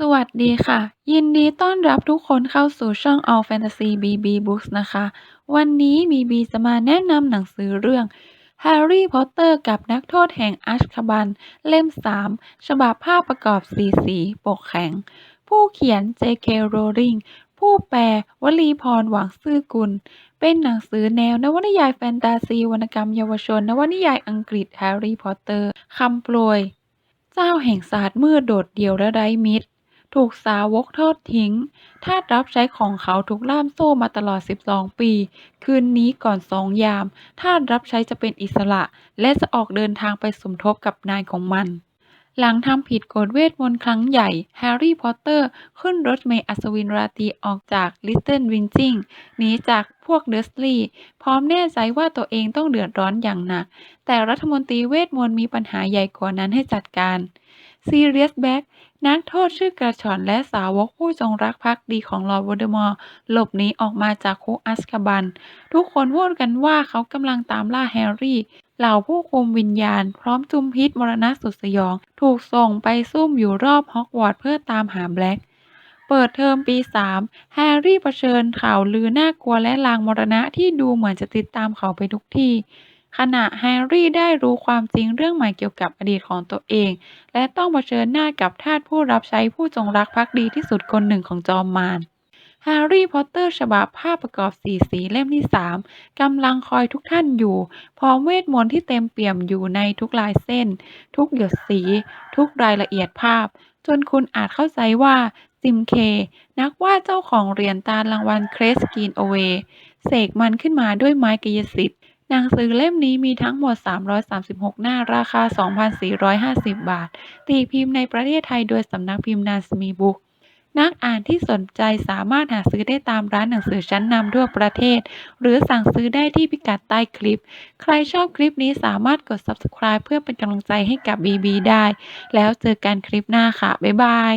สวัสดีค่ะ ยินดีต้อนรับทุกคนเข้าสู่ช่อง All Fantasy BB Books นะคะ วันนี้บีบีจะมาแนะนำหนังสือเรื่อง Harry Potter กับนักโทษแห่งอัซคาบัน เล่ม 3 ฉบับภาพประกอบสีสีปกแข็ง ผู้เขียน J.K. Rowling ผู้แปลวลีพรหวังซื่อกุล เป็นหนังสือแนวนวนิยายแฟนตาซีวรรณกรรมเยาวชน นวนิยายอังกฤษ Harry Potter คำโปรย เจ้าแห่งศาสตร์มืดโดดเดี่ยวและไร้มิตร ถูกสาวกทอดทิ้ง ทาสรับใช้ของเขาถูกล่ามโซ่มาตลอด 12 ปี คืนนี้ก่อนสองยาม ทาสรับใช้จะเป็นอิสระ และจะออกเดินทางไปสมทบกับนายของมัน หลังทำผิดกฎเวทมนต์ครั้งใหญ่ แฮร์รี่พอตเตอร์ขึ้นรถเมล์อัศวินราตรีออกจากลิตเติ้ลวินจิงหนีจากพวกเดอร์สลีย์พร้อมแน่ใจว่าตัวเองต้องเดือดร้อนอย่างหนัก แต่รัฐมนตรีเวทมนต์มีปัญหาใหญ่กว่านั้นให้จัดการ ซีเรียสแบ็กนักโทษชื่อกระชอนและสาวกผู้จงรักภักดีของลอร์ดโวลเดอมอร์หลบหนีออกมาจากคุกอัสคาบัน ทุกคนพูดกันว่าเขากำลังตามล่าแฮร์รี่ เหล่าผู้คุมวิญญาณ พร้อมจุมพิษมรณะสุดสยอง ถูกส่งไปซุ่มอยู่รอบฮอกวอตส์เพื่อตามหาแบล็กเปิดเทอมปี 3 แฮร์รี่เผชิญข่าวลือน่ากลัวและลางมรณะที่ดูเหมือนจะติดตามเขาไปทุกที่ ขณะแฮร์รี่ได้รู้ความจริงเรื่องใหม่เกี่ยวกับอดีตของตัวเอง และต้องเผชิญหน้ากับทาสผู้รับใช้ผู้จงรักภักดีที่สุดคนหนึ่งของจอมมารแฮร์รี่พอตเตอร์ฉบับภาพประกอบสีสีเล่มที่ 3 กำลังคอยทุกท่านอยู่ พร้อมเวทมนต์ที่เต็มเปี่ยมอยู่ในทุกลายเส้น ทุกหยดสี ทุกรายละเอียดภาพ จนคุณอาจเข้าใจว่าจิมเค นักวาดเจ้าของเหรียญตาลรางวัลเครสกีนโอเวเสกมันขึ้นมาด้วยไม้กายสิทธิ์ หนังสือเล่มนี้มีทั้งหมด 336 หน้า ราคา 2,450 บาท ตีพิมพ์ในประเทศไทยโดยสำนักพิมพ์นาสมีบุ๊กนักอ่านที่สนใจสามารถหาซื้อได้ตามร้านหนังสือชั้นนำทั่วประเทศ หรือสั่งซื้อได้ที่พิกัดใต้คลิป ใครชอบคลิปนี้สามารถกด subscribe เพื่อเป็นกำลังใจให้กับบีบีได้ แล้วเจอกันคลิปหน้าค่ะ บ๊ายบาย